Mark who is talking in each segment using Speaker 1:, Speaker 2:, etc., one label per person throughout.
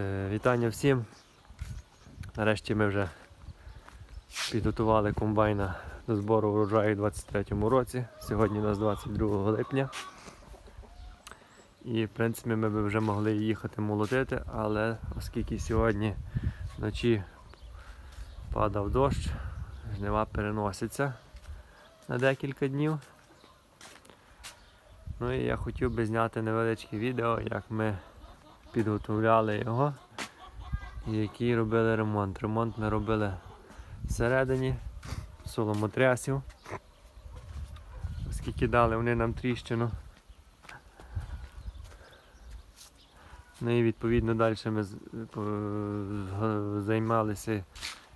Speaker 1: Е, Вітання всім. Нарешті ми вже підготували комбайна до збору врожаю у 2023 році. Сьогодні у нас 22 липня. І в принципі ми б вже могли їхати молотити, але оскільки сьогодні вночі падав дощ, жнива переносяться на декілька днів. Ну і я хотів би зняти невеличке відео, як ми підготовляли його і який робили ремонт. Ремонт ми робили всередині соломотрясів. Оскільки дали вони нам тріщину. Ну і відповідно далі ми займалися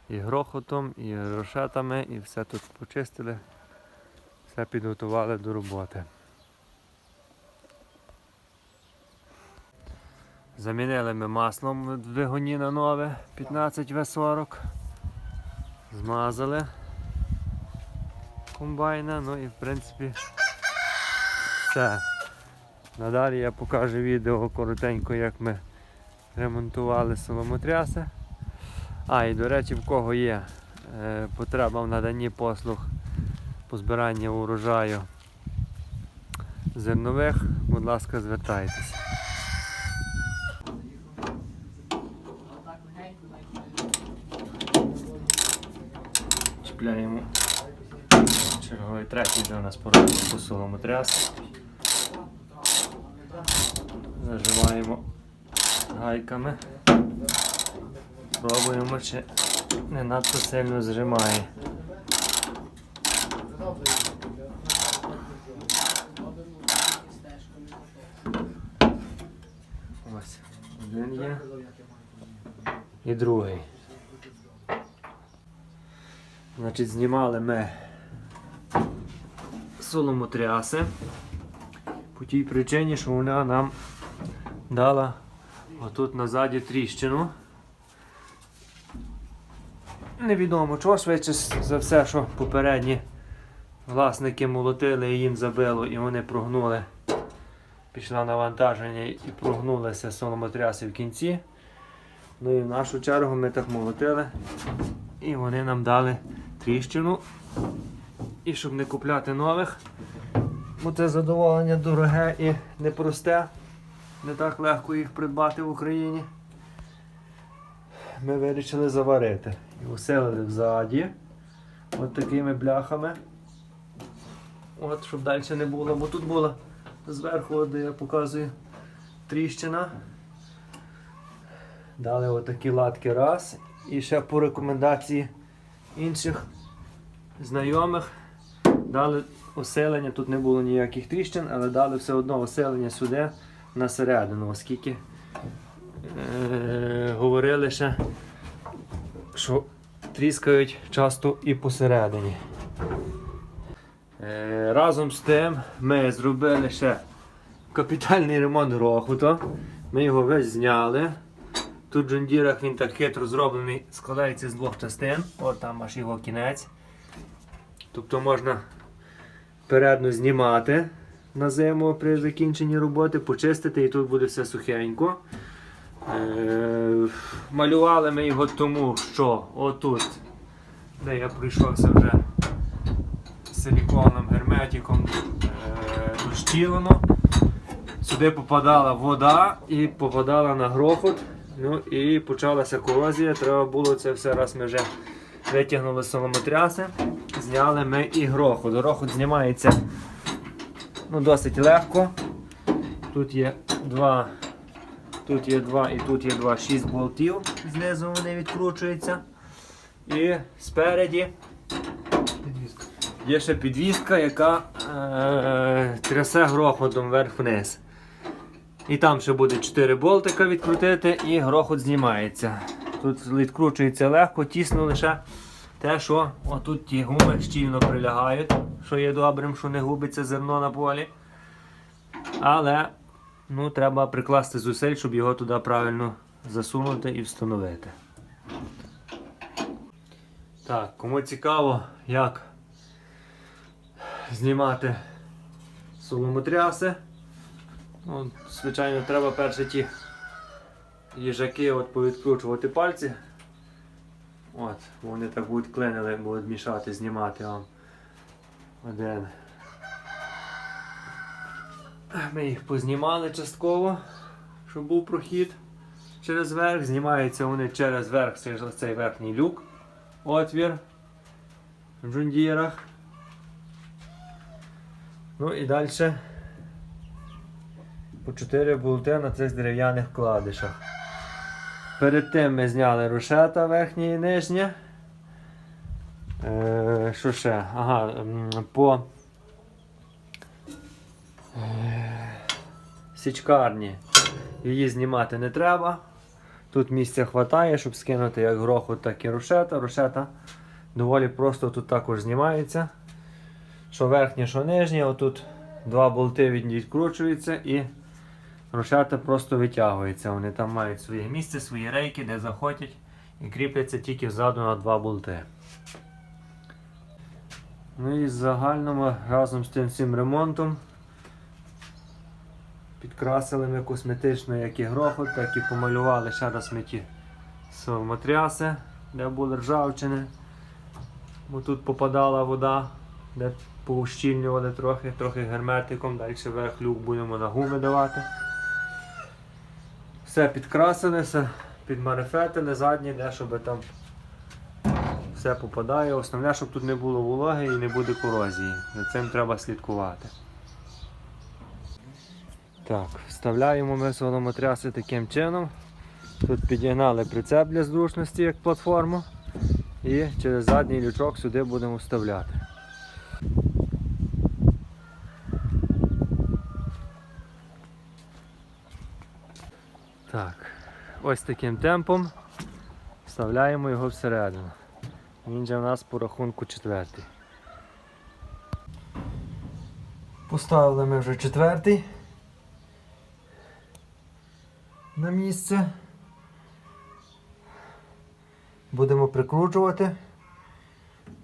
Speaker 1: і грохотом, і рошетами, і все тут почистили, все підготували до роботи. Замінили ми маслом двигуні на нове 15 В40. Змазали комбайна, ну і в принципі все. Надалі я покажу відео коротенько, як ми ремонтували соломотряси. А, і до речі, в кого є е, потреба в наданні послуг по збиранню урожаю зернових, будь ласка, звертайтеся. Чіпляємо черговий третій вже у нас поробить по солому тряс. Зажимаємо гайками. Пробуємо, чи не надто сильно зжимає. Ось, один є. І другий. Значить, знімали ми соломотряси по тій причині, що вона нам дала отут назаді тріщину. Невідомо чого, швидше за все, що попередні власники молотили і їм забило, і вони прогнули. Пішло навантаження і прогнулися соломотряси в кінці. Ну і в нашу чергу ми так молотили. І вони нам дали тріщину. І щоб не купляти нових, бо це задоволення дороге і непросте. Не так легко їх придбати в Україні. Ми вирішили заварити. І усилили взаді. От такими бляхами. От, щоб далі не було. Бо тут була зверху, де я показую, тріщина. Дали отакі латки раз. І ще по рекомендації інших знайомих дали оселення. Тут не було ніяких тріщин, але дали все одно оселення сюди на середину, оскільки е- говорили ще, що тріскають часто і посередині. Е, разом з тим ми зробили ще капітальний ремонт грохоту. Ми його весь зняли. Тут в джондірах він так хитро зроблений, складається з двох частин. От там аж його кінець. Тобто можна передну знімати на зиму при закінченні роботи, почистити і тут буде все сухенько. Е, малювали ми його тому, що отут, де я пройшовся вже силіконом, герметиком, е, тут щілено. Сюди попадала вода і попадала на грохот. Ну і почалася корозія. Треба було це все раз ми вже витягнули соломотряси, зняли ми і грохот. Грохот знімається ну, досить легко. Тут є два, тут є два і тут є два, шість болтів. Знизу вони відкручуються. І спереді є ще підвіска, яка е, трясе грохотом вверх-вниз. І там ще буде 4 болтика відкрутити і грохот знімається. Тут відкручується легко, тісно лише те, що отут ті гуми щільно прилягають, що є добрим, що не губиться зерно на полі. Але ну, треба прикласти зусиль, щоб його туди правильно засунути і встановити. Так, кому цікаво, як знімати соломотряси. Ну, звичайно, треба перше ті їжаки от повідкручувати пальці. От, вони так будуть клинили, будуть мішати, знімати вам. Один. Ми їх познімали частково, щоб був прохід через верх. Знімаються вони через верх, через цей верхній люк. Отвір в джундірах. Ну і далі по 4 болти на цих дерев'яних вкладишах. Перед тим ми зняли рушета верхнє і нижнє. Е, що ще? Ага, по е, січкарні її знімати не треба. Тут місця вистачає, щоб скинути як грохот, так і рушета. Рушета доволі просто тут також знімаються. Що верхнє, що нижнє, отут два болти відкручуються і рушета просто витягуються. Вони там мають своє місце, свої рейки, де заходять і кріпляться тільки ззаду на два болти. Ну і загальному разом з тим всім ремонтом підкрасили ми косметично як і грохот, так і помалювали ще раз ми ті матряси, де були ржавчини. Бо тут попадала вода, де поущільнювали трохи, трохи герметиком, далі вверх люк будемо на гуми давати. Все підкрасили, все підмарифетили, задні, де щоб там все попадає. Основне, щоб тут не було вологи і не буде корозії. За цим треба слідкувати. Так, вставляємо ми соломотряси таким чином. Тут підігнали прицеп для зручності як платформу. І через задній лючок сюди будемо вставляти. Так, ось таким темпом вставляємо його всередину. Він же в нас по рахунку четвертий. Поставили ми вже четвертий на місце. Будемо прикручувати.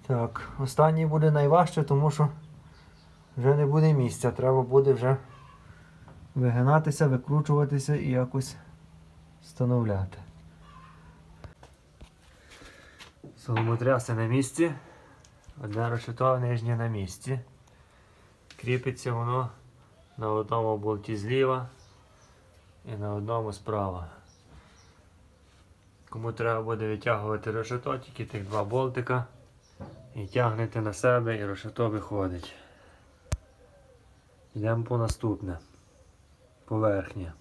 Speaker 1: Так, останній буде найважче, тому що вже не буде місця. Треба буде вже вигинатися, викручуватися і якось встановляти. Соломотряси на місці. Одне решето нижнє на місці. Кріпиться воно на одному болті зліва і на одному справа. Кому треба буде витягувати решето, тільки тих два болтика. І тягнете на себе і решето виходить. Йдемо по наступне. Поверхня.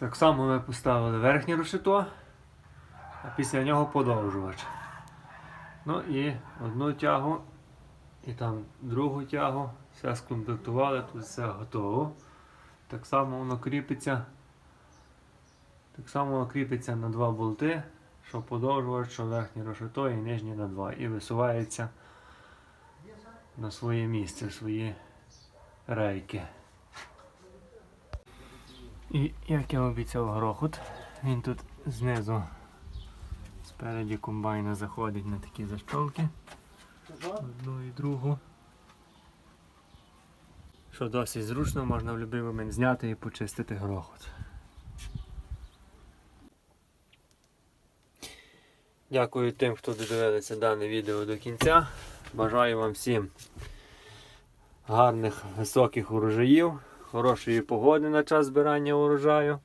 Speaker 1: Так само ми поставили верхнє решето, а після нього подовжувач. Ну і одну тягу, і там другу тягу. Все скомплектували, тут все готово. Так само воно кріпиться. Так само воно кріпиться на два болти, що подовжувач, що верхнє решето і нижнє на два. І висувається на своє місце, свої рейки. І як я обіцяв грохот, він тут знизу спереді комбайна заходить на такі защолки. Одну і другу. Що досить зручно, можна в будь-який момент зняти і почистити грохот. Дякую тим, хто додивилися дане відео до кінця. Бажаю вам всім гарних високих урожаїв, хорошої погоди на час збирання урожаю.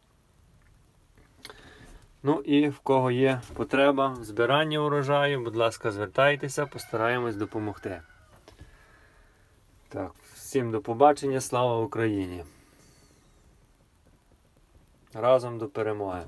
Speaker 1: Ну і в кого є потреба в збиранні урожаю, будь ласка, звертайтеся, постараємось допомогти. Так, всім до побачення, слава Україні! Разом до перемоги!